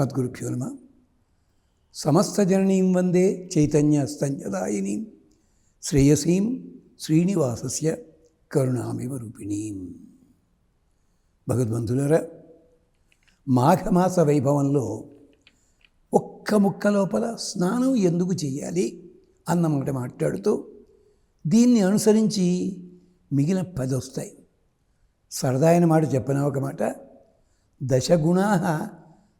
అస్మద్గురుభ్యో నమ. సమస్తజననీం వందే చైతన్య స్తన్యదాయినీం శ్రేయసీం శ్రీనివాసస్య కరుణామివ రూపిణీం. భగవద్బంధులరా మాఘమాస వైభవంలో ఒక్క ముక్క లోపల స్నానం ఎందుకు చేయాలి అన్నమాట మాట్లాడుతూ దీన్ని అనుసరించి మిగిలిన పది వస్తాయి. సరదా అయిన మాట చెప్పిన ఒక మాట? దశగుణా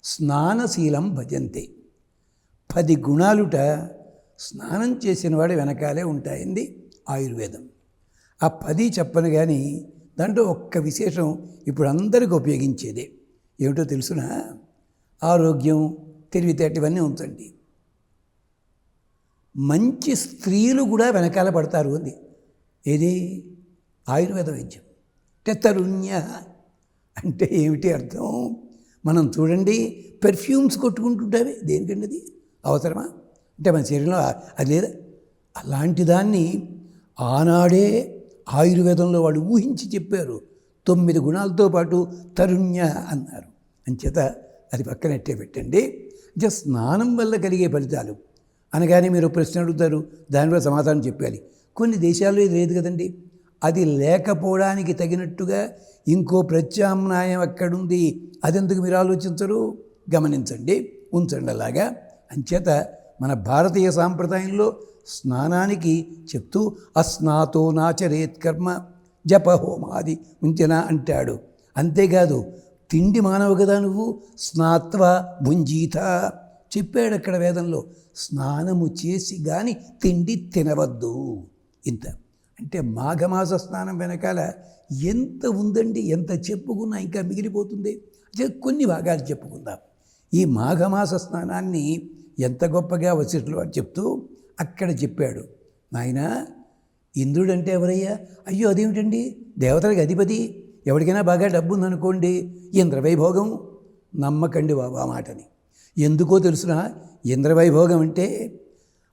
స్నానశీలం భజంతే. పది గుణాలుట స్నానం చేసిన వాడు వెనకాలే ఉంటాయింది ఆయుర్వేదం. ఆ పది చెప్పను కానీ దాంట్లో ఒక్క విశేషం ఇప్పుడు అందరికి ఉపయోగించేదే. ఏమిటో తెలుసునా? ఆరోగ్యం తెలివితేట ఇవన్నీ ఉంచండి మంచి స్త్రీలు కూడా వెనకాల పడతారు అంది. ఏది? ఆయుర్వేద వైద్యం. అంటే తరుణ్య అంటే ఏమిటి అర్థం? మనం చూడండి పెర్ఫ్యూమ్స్ కొట్టుకుంటుంటావే. దేనికండి అది? అవసరమా? అంటే మన శరీరంలో అది లేదా? అలాంటి దాన్ని ఆనాడే ఆయుర్వేదంలో వాళ్ళు ఊహించి చెప్పారు. తొమ్మిది గుణాలతో పాటు తరుణ్య అన్నారు. అంచేత అది పక్కనట్టే పెట్టండి. అంటే స్నానం వల్ల కలిగే ఫలితాలు. అనగానే మీరు ప్రశ్న అడుగుతారు దానివల్ల సమాధానం చెప్పాలి. కొన్ని దేశాల్లో ఇది లేదు కదండి. అది లేకపోవడానికి తగినట్టుగా ఇంకో ప్రత్యామ్నాయం ఎక్కడుంది? అదెందుకు మీరు ఆలోచించరు? గమనించండి ఉంచండి అలాగా. అంచేత మన భారతీయ సాంప్రదాయంలో స్నానానికి చెప్తూ అస్నాతో నాచరేత్ కర్మ జప హోమాది ఉంచెనా అంటాడు. అంతేకాదు తిండి మానవు కదా నువ్వు? స్నాత్వ భుంజీత. చెప్పాడు అక్కడ వేదంలో స్నానము చేసి కానీ తిండి తినవద్దు. ఇంత. అంటే మాఘమాస స్నానం వెనకాల ఎంత ఉందండి ఎంత చెప్పుకున్నా ఇంకా మిగిలిపోతుంది. కొన్ని భాగాలు చెప్పుకుందాం. ఈ మాఘమాస స్నానాన్ని ఎంత గొప్పగా వచ్చినట్లు వాడు చెప్తూ అక్కడ చెప్పాడు. నాయన ఇంద్రుడు అంటే ఎవరయ్యా? అయ్యో అదేమిటండి? దేవతలకు అధిపతి? ఎవరికైనా బాగా డబ్బు ఉందనుకోండి ఇంద్రవైభోగం? నమ్మకండి బాబు ఆ మాటని. ఎందుకో తెలుసునా? ఇంద్రవైభోగం అంటే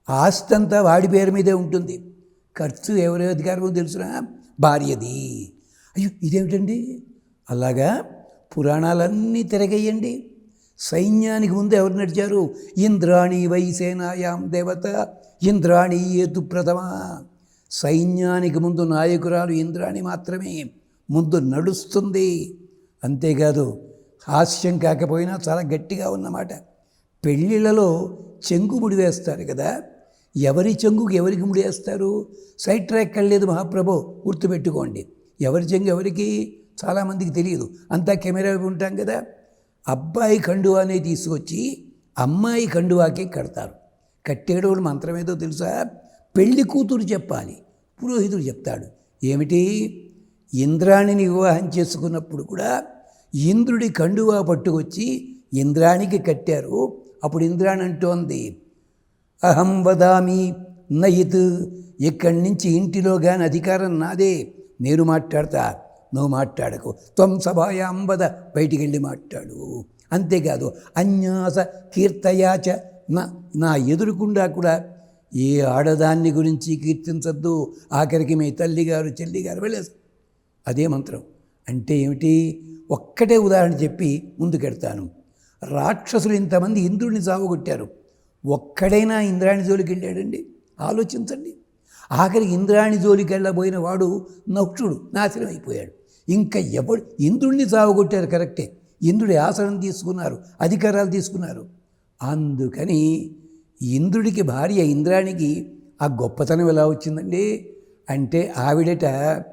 ఆస్తంతా వాడి పేరు మీదే ఉంటుంది. ఖర్చు ఎవరి అధికారమో తెలుసునా? భార్యది. అయ్యో ఇదేమిటండి? అలాగా పురాణాలన్నీ తిరగేయండి. సైన్యానికి ముందు ఎవరు నడిచారు? ఇంద్రాణి వైసేనాయాం దేవత ఇంద్రాణి ఏతు ప్రథమ. సైన్యానికి ముందు నాయకురాలు ఇంద్రాణి మాత్రమే. ముందు నడుస్తుంది. అంతేకాదు హాస్యం కాకపోయినా చాలా గట్టిగా ఉన్నమాట. పెళ్ళిళ్ళలో చెంగుముడి వేస్తారు కదా? ఎవరి చెంగుకి ఎవరికి ముడి వేస్తారు? సైడ్ ట్రాక్ కళ్ళలేదు మహాప్రభు గుర్తుపెట్టుకోండి. ఎవరి చెంగు ఎవరికి? చాలామందికి తెలియదు. అంతా కెమెరా ఉంటాం కదా. అబ్బాయి కండువానే తీసుకొచ్చి అమ్మాయి కండువాకే కడతారు. కట్టేటోడు మంత్రం ఏదో తెలుసా? పెళ్ళి కూతురు చెప్పాలి. పురోహితుడు చెప్తాడు. ఏమిటి? ఇంద్రాణిని వివాహం చేసుకున్నప్పుడు కూడా ఇంద్రుడి కండువా పట్టుకొచ్చి ఇంద్రానికి కట్టారు. అప్పుడు ఇంద్రాణి అంటోంది అహం వదామి నయిత్. ఇక్కడి నుంచి ఇంటిలో కానీ అధికారం నాదే. నేను మాట్లాడతా నువ్వు మాట్లాడకు. త్వం సభాయాం వద బయటికి వెళ్ళి మాట్లాడు. అంతేకాదు అన్యాస కీర్తయాచ నా నా ఎదురుకుండా కూడా ఏ ఆడదాన్ని గురించి కీర్తించద్దు. ఆఖరికి మీ తల్లిగారు చెల్లిగారు వెళ్ళేసి. అదే మంత్రం. అంటే ఏమిటి? ఒక్కటే ఉదాహరణ చెప్పి ముందుకెడతాను. రాక్షసులు ఇంతమంది ఇంద్రుడిని సావగొట్టారు ఒక్కడైనా ఇంద్రాణి జోలికి వెళ్ళాడండి. ఆలోచించండి. ఆఖరికి ఇంద్రాణి జోలికి వెళ్ళబోయిన వాడు నక్షుడు నాశనం అయిపోయాడు. ఇంకా ఎవడు? ఇంద్రుడిని సావగొట్టారు కరెక్టే. ఇంద్రుడి ఆసనం తీసుకున్నారు అధికారాలు తీసుకున్నారు. అందుకని ఇంద్రుడికి భార్య ఇంద్రానికి ఆ గొప్పతనం ఎలా వచ్చిందండి? అంటే ఆవిడట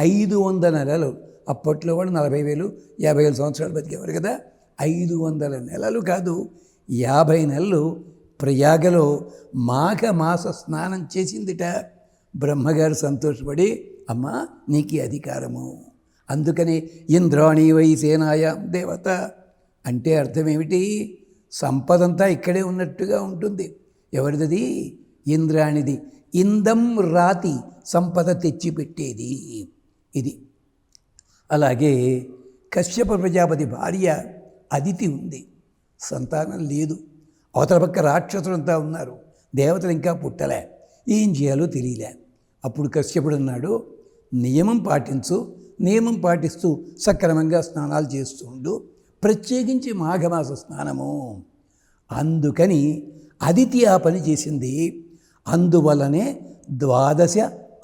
ఐదు వందల నెలలు. అప్పట్లో వాడు నలభై వేలు యాభై వేల సంవత్సరాలు బతికేవారు కదా. ఐదు వందల నెలలు కాదు యాభై నెలలు ప్రయాగలో మాఘమాస స్నానం చేసిందిట. బ్రహ్మగారు సంతోషపడి అమ్మా నీకు అధికారము. అందుకని ఇంద్రాణి వై సేనాయ దేవత. అంటే అర్థం ఏమిటి సంపదంతా ఇక్కడే ఉన్నట్టుగా ఉంటుంది. ఎవరిది ఇంద్రాణిది. ఇందం రాతి సంపద తెచ్చిపెట్టేది. ఇది. అలాగే కశ్యప ప్రజాపతి భార్య అదితి ఉంది. సంతానం లేదు. అవతల పక్క రాక్షసులంతా ఉన్నారు. దేవతలు ఇంకా పుట్టలే. ఏం చేయాలో తెలియలే. అప్పుడు కశ్యపుడు అన్నాడు నియమం పాటించు నియమం పాటిస్తూ సక్రమంగా స్నానాలు చేస్తుండు ప్రత్యేకించి మాఘమాస స్నానము. అందుకని అదితి ఆ పని చేసింది. అందువలనే ద్వాదశ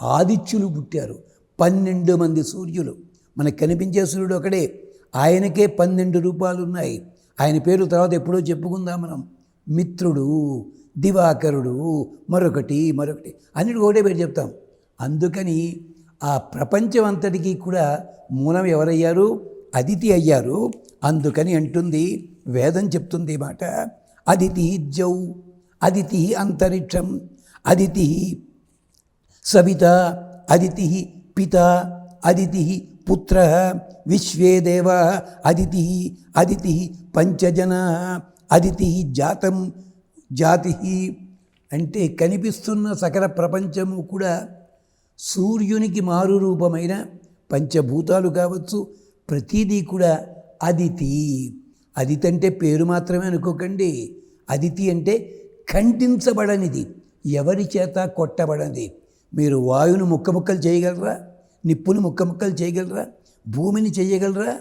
ఆదిత్యులు పుట్టారు. పన్నెండు మంది సూర్యులు. మనకు కనిపించే సూర్యుడు ఒకడే. ఆయనకే పన్నెండు రూపాలు ఉన్నాయి ఆయన పేరు తర్వాత ఎప్పుడో చెప్పుకుందాం మనం. మిత్రుడు దివాకరుడు మరొకటి మరొకటి. అన్నిటి ఒకటే పేరు చెప్తాం. అందుకని ఆ ప్రపంచం అంతటికీ కూడా మూలం ఎవరయ్యారు? అదితి అయ్యారు. అందుకని అంటుంది వేదం చెప్తుంది మాట. అదితి జౌ అదితి అంతరిక్షం అదితి సవిత అదితి పిత అదితి పుత్ర విశ్వేదేవ అదితి అదితి పంచజన అదితి జాతం జాతి అంటే కనిపిస్తున్న సకల ప్రపంచము కూడా సూర్యునికి మారు రూపమైన పంచభూతాలు కావచ్చు. ప్రతిదీ కూడా అదితి. అదితి అంటే పేరు మాత్రమే అనుకోకండి. అదితి అంటే ఖండించబడనిది ఎవరి చేత కొట్టబడనిది. మీరు వాయువును ముక్క ముక్కలు చేయగలరా? నిప్పును ముక్క ముక్కలు చేయగలరా? భూమిని చేయగలరా?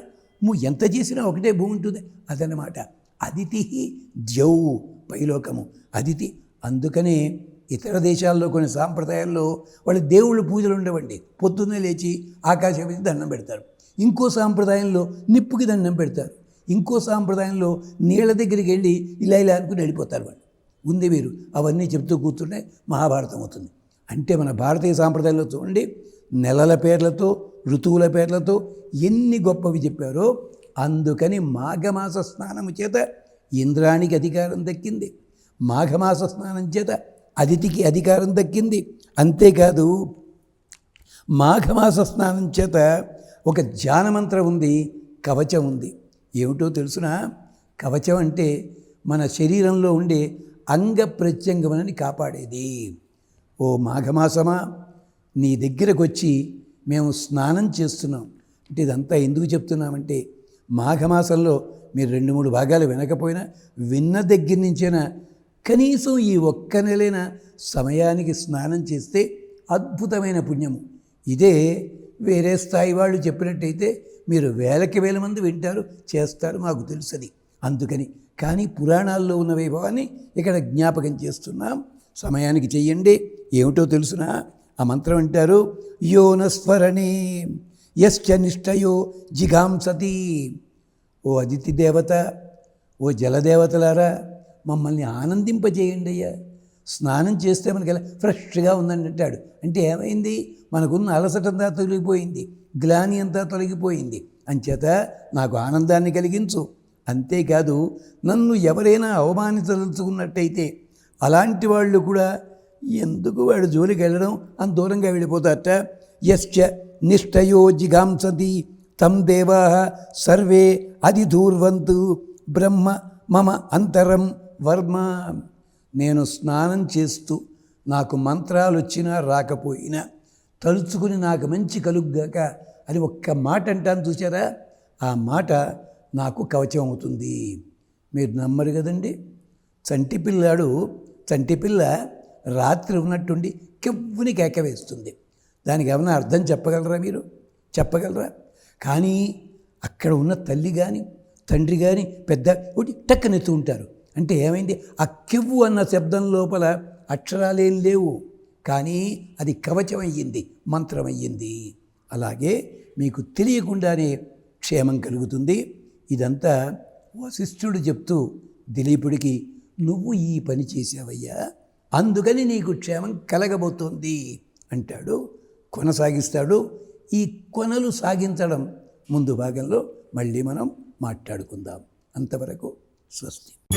నువ్వు ఎంత చేసినా ఒకటే భూమి ఉంటుంది అదనమాట అదితి జౌ పైలోకము. అదితి అందుకనే ఇతర దేశాల్లో కొన్ని సాంప్రదాయాల్లో వాళ్ళు దేవుళ్ళ పూజలు ఉండవండి. పొద్దున్నే లేచి ఆకాశం దండం పెడతారు. ఇంకో సాంప్రదాయంలో నిప్పుకి దండం పెడతారు. ఇంకో సాంప్రదాయంలో నీళ్ళ దగ్గరికి వెళ్ళి ఇలా ఇలా అనుకుని వెళ్ళిపోతారు వాళ్ళు. ఉంది వీరు. అవన్నీ చెప్తూ కూర్చుంటే మహాభారతం అవుతుంది. అంటే మన భారతీయ సాంప్రదాయంలో చూడండి నెలల పేర్లతో ఋతువుల పేర్లతో ఎన్ని గొప్పవి చెప్పారో అందుకని మాఘమాస స్నానము చేత ఇంద్రానికి అధికారం దక్కింది. మాఘమాస స్నానం చేత అదితికి అధికారం దక్కింది. అంతేకాదు మాఘమాస స్నానం చేత ఒక ధ్యానమంత్రం ఉంది కవచం ఉంది. ఏమిటో తెలుసునా? కవచం అంటే మన శరీరంలో ఉండే అంగ ప్రత్యంగమని కాపాడేది. ఓ మాఘమాసమా? నీ దగ్గరకు వచ్చి మేము స్నానం చేస్తున్నాం. అంటే ఇదంతా ఎందుకు చెప్తున్నామంటే మాఘమాసంలో మీరు రెండు మూడు భాగాలు వినకపోయినా విన్న దగ్గర నుంచైనా కనీసం ఈ ఒక్క నెలైన సమయానికి స్నానం చేస్తే అద్భుతమైన పుణ్యము. ఇదే వేరే స్థాయి వాళ్ళు చెప్పినట్టయితే మీరు వేలకి వేల మంది వింటారు చేస్తారు మాకు తెలుసది. అందుకని కానీ పురాణాల్లో ఉన్న వైభవాన్ని ఇక్కడ జ్ఞాపకం చేస్తున్నాం. సమయానికి చెయ్యండి. ఏమిటో తెలుసునా? ఆ మంత్రం అంటారు యోనస్వరణే యశ్చ నిష్టయో జిఘాంసతి ఓ అదితి దేవత ఓ జలదేవతలారా మమ్మల్ని ఆనందింపజేయండి అయ్యా. స్నానం చేస్తే మనకి ఎలా ఫ్రెష్గా ఉందని అంటాడు. అంటే ఏమైంది? మనకున్న అలసటంతా తొలగిపోయింది గ్లాని అంతా తొలగిపోయింది. అంచేత నాకు ఆనందాన్ని కలిగించు. అంతేకాదు నన్ను ఎవరైనా అవమానించదలుచుకున్నట్టయితే అలాంటి వాళ్ళు కూడా ఎందుకు వాడు జోలికి వెళ్ళడం? అంత దూరంగా వెళ్ళిపోతారట. యశ్చ నిష్టయో జిగాంసతి తం దేవా సర్వే అధిధూర్వంతు బ్రహ్మ మమ అంతరం వర్మ. నేను స్నానం చేస్తూ నాకు మంత్రాలు వచ్చినా రాకపోయినా తలుచుకుని నాకు మంచి కలుగ్గాక అని ఒక్క మాట అంటాను చూసారా ఆ మాట నాకు కవచం అవుతుంది మీరు నమ్మరు కదండి. చంటి పిల్లాడు చంటి పిల్ల రాత్రి ఉన్నట్టుండి కెవ్వుని కేక వేస్తుంది. దానికి ఏమైనా అర్థం చెప్పగలరా మీరు? చెప్పగలరా? కానీ అక్కడ ఉన్న తల్లి కానీ తండ్రి కానీ పెద్ద ఒకటి టక్కనెత్తు ఉంటారు. అంటే ఏమైంది? ఆ కెవ్వు అన్న శబ్దం లోపల అక్షరాలేం లేవు. కానీ అది కవచం అయ్యింది మంత్రం అయ్యింది అలాగే మీకు తెలియకుండానే క్షేమం కలుగుతుంది. ఇదంతా వశిష్ఠుడు చెప్తూ దిలీపుడికి నువ్వు ఈ పని చేసావయ్యా అందుకని నీకు క్షేమం కలగబోతోంది అంటాడు. కొనసాగిస్తాడు. ఈ కొనలు సాగించడం ముందు భాగంలో మళ్ళీ మనం మాట్లాడుకుందాం. అంతవరకు స్వస్తి.